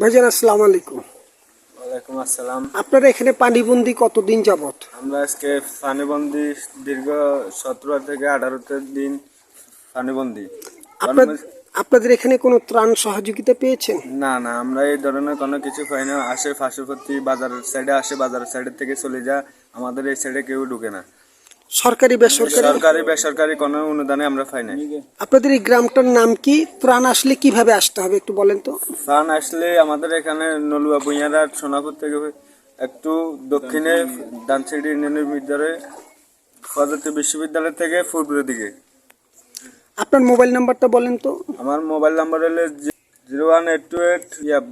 ভাইজান আসসালামু আলাইকুম। ওয়ালাইকুম আসসালাম। আপনারা এখানে পানিবন্দি কতদিন যাবত আমরা আজকে ফানিবন্দি দীর্ঘ সতেরো থেকে আঠারোতে দিন আপনার আপনাদের এখানে কোনো ত্রাণ সহযোগিতা পেয়েছেন? না না আমরা এই ধরনের কোনো কিছু পাই না। আসে পার্শ্ববর্তী বাজারের সাইডে আসে বাজারের সাইডের থেকে চলে যা আমাদের এই সাইডে কেউ ঢুকে না। সরকারি বেসরকারি? সরকারি বেসরকারি কোনো অনুদানে আমরা পাই না আপনাদের এই গ্রামটার নাম কি? ত্রাণ আসলে কীভাবে আসতে হবে একটু বলেন তো? ফান আসলে আমাদের এখানে নলুয়া ভুইয়ারা সোনাপুর থেকে একটু দক্ষিণে ডানসিডি ইউনিয়নের ভিতরে পদ্ধতি বিশ্ববিদ্যালয় থেকে পূর্বের দিকে। আপনার মোবাইল নাম্বারটা বলেন তো। আমার মোবাইল নাম্বার হলো zero one eight two eight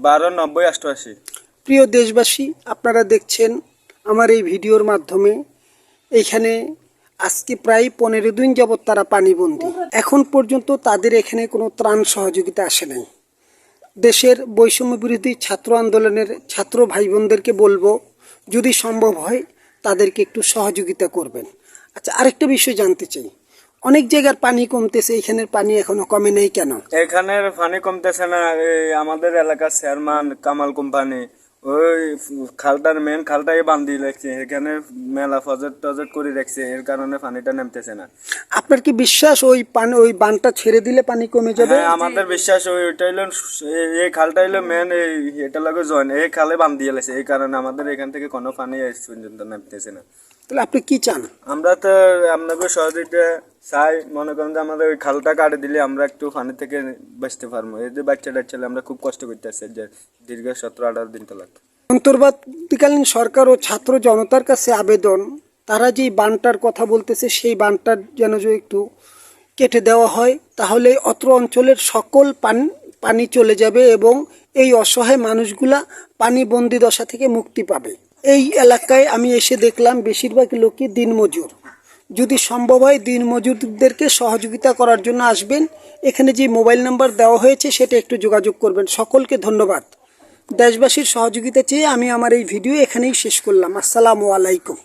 বারো নব্বই অষ্টআশি। প্রিয় দেশবাসী আপনারা দেখছেন আমার এই ভিডিওর মাধ্যমে এইখানে আজকে প্রায় পনেরো দিন যাবৎ তারা পানিবন্দী। এখন পর্যন্ত তাদের এখানে কোনো ত্রাণ সহযোগিতা আসে নাই। দেশের বৈষম্য বিরোধী ছাত্র আন্দোলনের ছাত্র ভাই বোনদেরকে বলব, যদি সম্ভব হয় তাদেরকে একটু সহযোগিতা করবেন। আচ্ছা আরেকটা বিষয় জানতে চাই। অনেক জায়গার পানি কমতেছে, এখানের পানি এখনও কমে নেই কেন? এখানের পানি কমতেছে না আমাদের এলাকার চেয়ারম্যান কামাল কোম্পানি ওই খালটার মেন খালটাই বান্ধি রাখছে এখানে মেলা ফজেট টজেট করে রাখছে এর কারণে পানিটা নামতেছে না। আপনার কি বিশ্বাস ওই পানি ওই বানটা ছেড়ে দিলে পানি কমে যাবে? হ্যাঁ আমাদের বিশ্বাস ওই ওইটা হইল এই- খালটা হইল মেন এই এটা লাগে জয়েন এই খালে বান্ধি এলেছে এই কারণে আমাদের এখান থেকে কোনো পানি পর্যন্ত নামতেছে না। তাহলে আপনি কি চান? আমরা তো আপনাকে সহযোগিতা চাই মনে করেন যে আমাদের ওই খালটা কাটে দিলে আমরা একটু পানি থেকে বাঁচতে পারব। এই যে বাচ্চা টাচ্চা আমরা খুব কষ্ট করতেছি যে দীর্ঘ সতেরো, আঠারো দিন তোলা অন্তর্বর্তীকালীন সরকার ও ছাত্র জনতার কাছে আবেদন, তারা যে বানটার কথা বলতেছে, সেই বানটার যেন যে একটু কেটে দেওয়া হয়, তাহলে অত্র অঞ্চলের সকল পানি পানি চলে যাবে এবং এই অসহায় মানুষগুলা পানি বন্দি দশা থেকে মুক্তি পাবে। এই এলাকায় আমি এসে দেখলাম, বেশিরভাগ লোকই দিনমজুর। যদি সম্ভব হয় দিন মজুরদেরকে সহযোগিতা করার জন্য আসবেন। এখানে যে মোবাইল নাম্বার দেওয়া হয়েছে, সেটা একটু যোগাযোগ করবেন। সকলকে ধন্যবাদ। দেশবাসীর সহযোগিতা চেয়ে আমি আমার এই ভিডিও এখানেই শেষ করলাম। আসসালামু আলাইকুম।